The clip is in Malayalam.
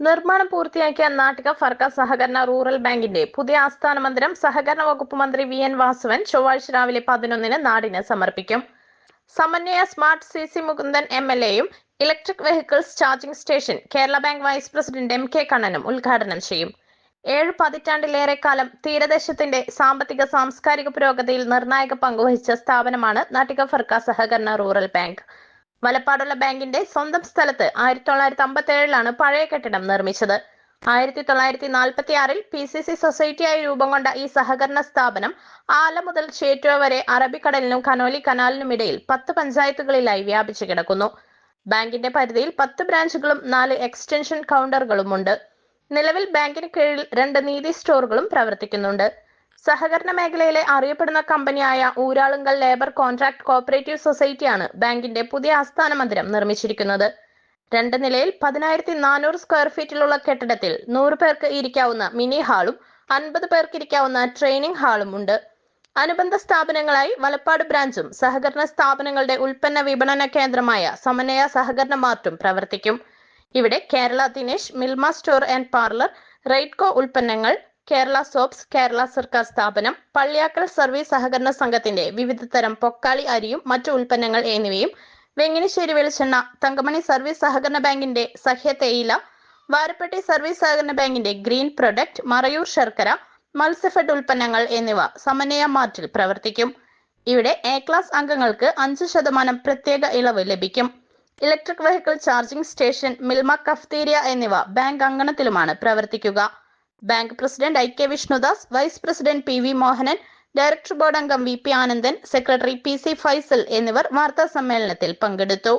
നിർമ്മാണം പൂർത്തിയാക്കിയ നാട്ടിക ഫർക്ക സഹകരണ റൂറൽ ബാങ്കിന്റെ പുതിയ ആസ്ഥാന മന്ദിരം സഹകരണ വകുപ്പ് മന്ത്രി വി എൻ വാസവൻ ചൊവ്വാഴ്ച രാവിലെ പതിനൊന്നിന് നാടിന് സമർപ്പിക്കും. Samanvaya smart C C Mukundan M L എയും electric vehicles charging station Kerala bank vice president M K കണ്ണനും ഉദ്ഘാടനം ചെയ്യും. ഏഴ് പതിറ്റാണ്ടിലേറെ കാലം തീരദേശത്തിന്റെ സാമ്പത്തിക സാംസ്കാരിക പുരോഗതിയിൽ നിർണായക പങ്കുവഹിച്ച സ്ഥാപനമാണ് നാട്ടിക ഫർക്ക സഹകരണ റൂറൽ ബാങ്ക്. വലപ്പാടുള്ള ബാങ്കിന്റെ സ്വന്തം സ്ഥലത്ത് ആയിരത്തി തൊള്ളായിരത്തി അമ്പത്തി ഏഴിലാണ് പഴയ കെട്ടിടം നിർമ്മിച്ചത്. ആയിരത്തി തൊള്ളായിരത്തി നാൽപ്പത്തി ആറിൽ പി സി സി സൊസൈറ്റിയായി രൂപം കൊണ്ട ഈ സഹകരണ സ്ഥാപനം ആല മുതൽ ചേറ്റുവ വരെ അറബിക്കടലിനും കനോലി കനാലിനും ഇടയിൽ പത്ത് പഞ്ചായത്തുകളിലായി വ്യാപിച്ചു കിടക്കുന്നു. ബാങ്കിന്റെ പരിധിയിൽ പത്ത് ബ്രാഞ്ചുകളും നാല് എക്സ്റ്റൻഷൻ കൗണ്ടറുകളും ഉണ്ട് നിലവിൽ ബാങ്കിന് കീഴിൽ രണ്ട് നീതി സ്റ്റോറുകളും പ്രവർത്തിക്കുന്നുണ്ട്. സഹകരണ മേഖലയിലെ അറിയപ്പെടുന്ന കമ്പനിയായ ഊരാളുങ്കൽ ലേബർ കോൺട്രാക്ട് കോപ്പറേറ്റീവ് സൊസൈറ്റിയാണ് ബാങ്കിന്റെ പുതിയ ആസ്ഥാന മന്ദിരം നിർമ്മിച്ചിരിക്കുന്നത്. രണ്ട് നിലയിൽ പതിനായിരത്തി നാനൂറ് സ്ക്വയർ ഫീറ്റിലുള്ള കെട്ടിടത്തിൽ നൂറ് പേർക്ക് ഇരിക്കാവുന്ന മിനി ഹാളും അൻപത് പേർക്ക് ഇരിക്കാവുന്ന ട്രെയിനിങ് ഹാളും ഉണ്ട്. അനുബന്ധ സ്ഥാപനങ്ങളായി വലപ്പാട് ബ്രാഞ്ചും സഹകരണ സ്ഥാപനങ്ങളുടെ ഉൽപ്പന്ന വിപണന കേന്ദ്രമായ സമന്വയ സഹകരണ മാർട്ടും പ്രവർത്തിക്കും. ഇവിടെ Kerala Dinesh Milma store and parlour Raidco ഉൽപ്പന്നങ്ങൾ കേരള സോപ്സ് കേരള സർക്കാർ സ്ഥാപനം പള്ളിയാക്കൽ സർവീസ് സഹകരണ സംഘത്തിന്റെ വിവിധ തരം പൊക്കാളി അരിയും മറ്റു ഉൽപ്പന്നങ്ങൾ എന്നിവയും വെങ്ങിനിശ്ശേരി വെളിച്ചെണ്ണ തങ്കമണി സർവീസ് സഹകരണ ബാങ്കിന്റെ സഹ്യ തേയില വാരപ്പെട്ടി സർവീസ് സഹകരണ ബാങ്കിന്റെ ഗ്രീൻ പ്രൊഡക്റ്റ് മറയൂർ ശർക്കര മത്സ്യഫെഡ് ഉൽപ്പന്നങ്ങൾ എന്നിവ സമന്വയ മാർട്ടിൽ പ്രവർത്തിക്കും. ഇവിടെ എ ക്ലാസ് അംഗങ്ങൾക്ക് അഞ്ച് ശതമാനം പ്രത്യേക ഇളവ് ലഭിക്കും. Electric vehicle charging station Milma cafeteria എന്നിവ ബാങ്ക് അങ്കണത്തിലുമാണ് പ്രവർത്തിക്കുക. Bank president I K Vishnudas vice president P V Mohanan director board അംഗം V P Anandan secretary P C Faisal എന്നിവർ വാർത്താ സമ്മേളനത്തിൽ പങ്കെടുത്തു.